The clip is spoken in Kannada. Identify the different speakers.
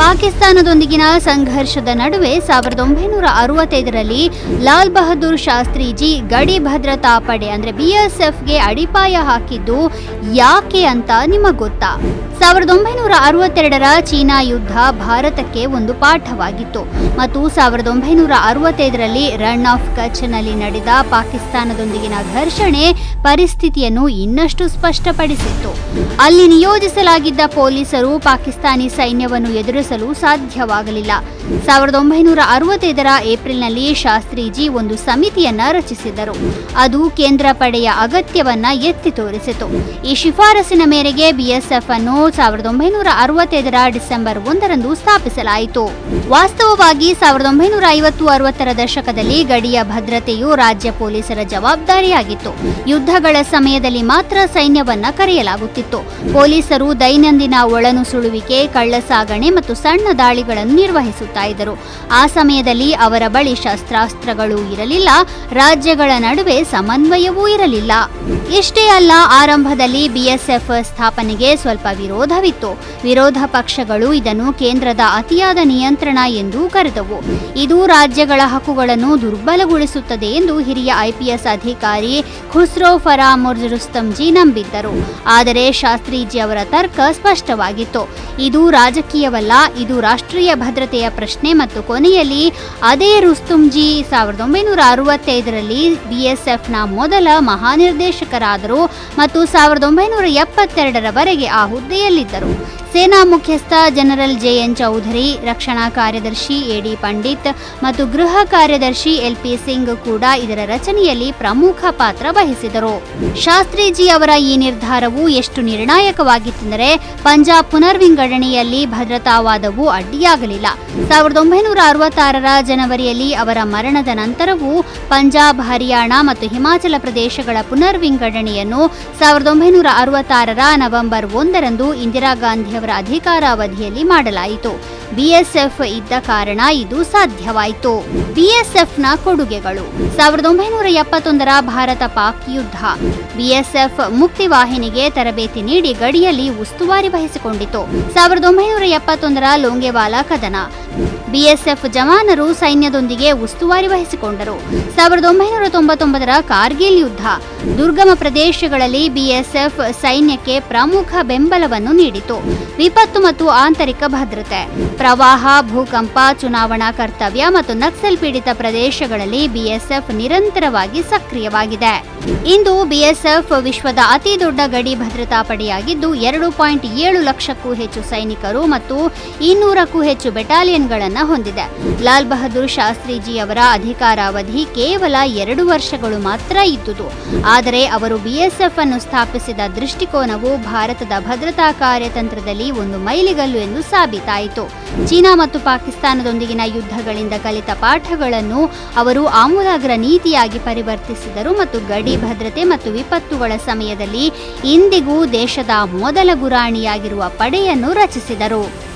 Speaker 1: ಪಾಕಿಸ್ತಾನದೊಂದಿಗಿನ ಸಂಘರ್ಷದ ನಡುವೆ ಸಾವಿರದ ಒಂಬೈನೂರ ಅರವತ್ತೈದರಲ್ಲಿ ಲಾಲ್ ಬಹದ್ದೂರ್ ಶಾಸ್ತ್ರೀಜಿ ಗಡಿ ಭದ್ರತಾ ಪಡೆ ಎಸ್ ಎಫ್ಗೆ ಅಡಿಪಾಯ ಹಾಕಿದ್ದು ಯಾಕೆ ಅಂತ ನಿಮಗೆ ಗೊತ್ತಾ? ಸಾವಿರದ ಒಂಬೈನೂರ ಅರವತ್ತೆರಡರ ಚೀನಾ ಯುದ್ಧ ಭಾರತಕ್ಕೆ ಒಂದು ಪಾಠವಾಗಿತ್ತು. ಮತ್ತು ಸಾವಿರದ ಒಂಬೈನೂರ ಅರವತ್ತೈದರಲ್ಲಿ ರನ್ ಆಫ್ ಕಚ್ನಲ್ಲಿ ನಡೆದ ಪಾಕಿಸ್ತಾನದೊಂದಿಗಿನ ಘರ್ಷಣೆ ಪರಿಸ್ಥಿತಿಯನ್ನು ಇನ್ನಷ್ಟು ಸ್ಪಷ್ಟಪಡಿಸಿತ್ತು. ಅಲ್ಲಿ ನಿಯೋಜಿಸಲಾಗಿದ್ದ ಪೊಲೀಸರು ಪಾಕಿಸ್ತಾನಿ ಸೈನ್ಯವನ್ನು ಎದುರಿಸಲು ಸಾಧ್ಯವಾಗಲಿಲ್ಲ. ಸಾವಿರದ ಒಂಬೈನೂರ ಅರವತ್ತೈದರ ಏಪ್ರಿಲ್ನಲ್ಲಿ ಶಾಸ್ತ್ರೀಜಿ ಒಂದು ಸಮಿತಿಯನ್ನ ರಚಿಸಿದರು ಅದು ಕೇಂದ್ರ ಪಡೆಯ ಅಗತ್ಯವನ್ನ ಎತ್ತಿ ತೋರಿಸಿತು. ಈ ಶಿಫಾರಸಿನ ಮೇರೆಗೆ ಬಿಎಸ್ಎಫ್ ಅನ್ನು ಸಾವಿರದ ಒಂಬೈನೂರ ಅರವತ್ತೈದರ ಡಿಸೆಂಬರ್ ಒಂದರಂದು ಸ್ಥಾಪಿಸಲಾಯಿತು. ವಾಸ್ತವವಾಗಿ ಸಾವಿರದ ಒಂಬೈನೂರ ಐವತ್ತು ಅರವತ್ತರ ದಶಕದಲ್ಲಿ ಗಡಿಯ ಭದ್ರತೆಯು ರಾಜ್ಯ ಪೊಲೀಸರ ಜವಾಬ್ದಾರಿಯಾಗಿತ್ತು. ಯುದ್ಧಗಳ ಸಮಯದಲ್ಲಿ ಮಾತ್ರ ಸೈನ್ಯವನ್ನ ಕರೆಯಲಾಗುತ್ತಿತ್ತು. ಪೊಲೀಸರು ದೈನಂದಿನ ಒಳನುಸುಳುವಿಕೆ ಕಳ್ಳಸಾಗಣೆ ಮತ್ತು ಸಣ್ಣ ದಾಳಿಗಳನ್ನು ನಿರ್ವಹಿಸುತ್ತಾ ಇದ್ದರು. ಆ ಸಮಯದಲ್ಲಿ ಅವರ ಬಳಿ ಶಸ್ತ್ರಾಸ್ತ್ರಗಳು ಇರಲಿಲ್ಲ, ರಾಜ್ಯಗಳ ನಡುವೆ ಸಮನ್ವಯವೂ ಇರಲಿಲ್ಲ. ಇಷ್ಟೇ ಅಲ್ಲ, ಆರಂಭದಲ್ಲಿ ಬಿಎಸ್ಎಫ್ ಸ್ಥಾಪನೆಗೆ ಸ್ವಲ್ಪ ವಿರೋಧವಿತ್ತು. ವಿರೋಧ ಪಕ್ಷಗಳು ಇದನ್ನು ಕೇಂದ್ರದ ಅತಿಯಾದ ನಿಯಂತ್ರಣ ಎಂದು ಕರೆದವು. ಇದು ರಾಜ್ಯಗಳ ಹಕ್ಕುಗಳನ್ನು ದುರ್ಬಲಗೊಳಿಸುತ್ತದೆ ಎಂದು ಹಿರಿಯ ಐಪಿಎಸ್ ಅಧಿಕಾರಿ ಖುಸ್ರೋ ಫರಾ ರುಸ್ತಂಜಿ ನಂಬಿದ್ದರು. ಆದರೆ ಶಾಸ್ತ್ರೀಜಿ ಅವರ ತರ್ಕ ಸ್ಪಷ್ಟವಾಗಿತ್ತು. ಇದು ರಾಜಕೀಯವಲ್ಲ, ಇದು ರಾಷ್ಟ್ರೀಯ ಭದ್ರತೆಯ ಪ್ರಶ್ನೆ ಮತ್ತು ಕೊನೆಯಲ್ಲಿ ಅದೇ ರುಸ್ತುಂಜಿ. ಸಾವಿರದ ಒಂಬೈನೂರ ಅರವತ್ತೈದರಲ್ಲಿ ಬಿಎಸ್ಎಫ್ನ ಮೊದಲ ಮಹಾನಿರ್ದೇಶಕರಾದರು ಮತ್ತು ಸಾವಿರದ ಒಂಬೈನೂರ ಎಪ್ಪತ್ತೆರಡರವರೆಗೆ ಆ ಹುದ್ದೆಯಲ್ಲಿದ್ದರು ಸೇನಾ ಮುಖ್ಯಸ್ಥ ಜನರಲ್ ಜೆ ಎನ್ ಚೌಧರಿ, ರಕ್ಷಣಾ ಕಾರ್ಯದರ್ಶಿ ಎಡಿ ಪಂಡಿತ್ ಮತ್ತು ಗೃಹ ಕಾರ್ಯದರ್ಶಿ ಎಲ್ ಪಿ ಸಿಂಗ್ ಕೂಡ ಇದರ ರಚನೆಯಲ್ಲಿ ಪ್ರಮುಖ ಪಾತ್ರ ವಹಿಸಿದರು. ಶಾಸ್ತ್ರೀಜಿ ಅವರ ಈ ನಿರ್ಧಾರವು ಎಷ್ಟು ನಿರ್ಣಾಯಕವಾಗಿತ್ತೆಂದರೆ ಪಂಜಾಬ್ ಪುನರ್ವಿಂಗಡಣೆಯಲ್ಲಿ ಭದ್ರತಾವಾದವು ಅಡ್ಡಿಯಾಗಲಿಲ್ಲ. ಸಾವಿರದ ಒಂಬೈನೂರ ಅರವತ್ತಾರರ ಜನವರಿಯಲ್ಲಿ ಅವರ ಮರಣದ ನಂತರವೂ ಪಂಜಾಬ್, ಹರಿಯಾಣ ಮತ್ತು ಹಿಮಾಚಲ ಪ್ರದೇಶಗಳ ಪುನರ್ವಿಂಗಡಣೆಯನ್ನು ಸಾವಿರದ ಒಂಬೈನೂರ ಅರವತ್ತಾರರ ನವೆಂಬರ್ ಒಂದರಂದು ಇಂದಿರಾ ಗಾಂಧಿ ಅವರ ಅಧಿಕಾರಾವಧಿಯಲ್ಲಿ ಮಾಡಲಾಯಿತು. ಬಿಎಸ್ಎಫ್ ಇದ್ದ ಕಾರಣ ಇದು ಸಾಧ್ಯವಾಯಿತು. ಬಿಎಸ್ಎಫ್ನ ಕೊಡುಗೆಗಳು. ಸಾವಿರದ ಒಂಬೈನೂರ ಎಪ್ಪತ್ತೊಂದರ ಭಾರತ ಪಾಕ್ ಯುದ್ಧ. ಬಿಎಸ್ಎಫ್ ಮುಕ್ತಿವಾಹಿನಿಗೆ ತರಬೇತಿ ನೀಡಿ ಗಡಿಯಲ್ಲಿ ಉಸ್ತುವಾರಿ ವಹಿಸಿಕೊಂಡಿತು. ಸಾವಿರದ ಒಂಬೈನೂರ ಎಪ್ಪತ್ತೊಂದರ ಲೋಂಗೆವಾಲಾ ಕದನ. ಬಿಎಸ್ಎಫ್ ಜವಾನರು ಸೈನ್ಯದೊಂದಿಗೆ ಉಸ್ತುವಾರಿ ವಹಿಸಿಕೊಂಡರು. ಸಾವಿರದ ಒಂಬೈನೂರ ತೊಂಬತ್ತೊಂಬತ್ತರ ಕಾರ್ಗಿಲ್ ಯುದ್ಧ. ದುರ್ಗಮ ಪ್ರದೇಶಗಳಲ್ಲಿ ಬಿಎಸ್ಎಫ್ ಸೈನ್ಯಕ್ಕೆ ಪ್ರಮುಖ ಬೆಂಬಲವನ್ನು ನೀಡಿತು. ವಿಪತ್ತು ಮತ್ತು ಆಂತರಿಕ ಭದ್ರತೆ. ಪ್ರವಾಹ, ಭೂಕಂಪ, ಚುನಾವಣಾ ಕರ್ತವ್ಯ ಮತ್ತು ನಕ್ಸಲ್ ಪೀಡಿತ ಪ್ರದೇಶಗಳಲ್ಲಿ ಬಿಎಸ್ಎಫ್ ನಿರಂತರವಾಗಿ ಸಕ್ರಿಯವಾಗಿದೆ. ಇಂದು ಬಿಎಸ್ಎಫ್ ವಿಶ್ವದ ಅತಿ ದೊಡ್ಡ ಗಡಿ ಭದ್ರತಾ ಪಡೆಯಾಗಿದ್ದು, ಎರಡು ಪಾಯಿಂಟ್ ಏಳು ಲಕ್ಷಕ್ಕೂ ಹೆಚ್ಚು ಸೈನಿಕರು ಮತ್ತು ಇನ್ನೂರಕ್ಕೂ ಹೆಚ್ಚು ಬೆಟಾಲಿಯನ್ಗಳನ್ನು ಹೊಂದಿದೆ. ಲಾಲ್ ಬಹದ್ದೂರ್ ಶಾಸ್ತ್ರಿಜಿಯವರ ಅಧಿಕಾರಾವಧಿ ಕೇವಲ ಎರಡು ವರ್ಷಗಳು ಮಾತ್ರ ಇದ್ದುದು. ಆದರೆ ಅವರು ಬಿಎಸ್ಎಫ್ ಅನ್ನು ಸ್ಥಾಪಿಸಿದ ದೃಷ್ಟಿಕೋನವು ಭಾರತದ ಭದ್ರತಾ ಕಾರ್ಯತಂತ್ರದಲ್ಲಿ ಒಂದು ಮೈಲಿಗಲ್ಲು ಎಂದು ಸಾಬೀತಾಯಿತು. ಚೀನಾ ಮತ್ತು ಪಾಕಿಸ್ತಾನದೊಂದಿಗಿನ ಯುದ್ಧಗಳಿಂದ ಕಲಿತ ಪಾಠಗಳನ್ನು ಅವರು ಆಮೂಲಾಗ್ರ ನೀತಿಯಾಗಿ ಪರಿವರ್ತಿಸಿದರು ಮತ್ತು ಗಡಿ ಭದ್ರತೆ ಮತ್ತು ವಿಪತ್ತುಗಳ ಸಮಯದಲ್ಲಿ ಇಂದಿಗೂ ದೇಶದ ಮೊದಲ ಗುರಾಣಿಯಾಗಿರುವ ಪಡೆಯನ್ನು ರಚಿಸಿದರು.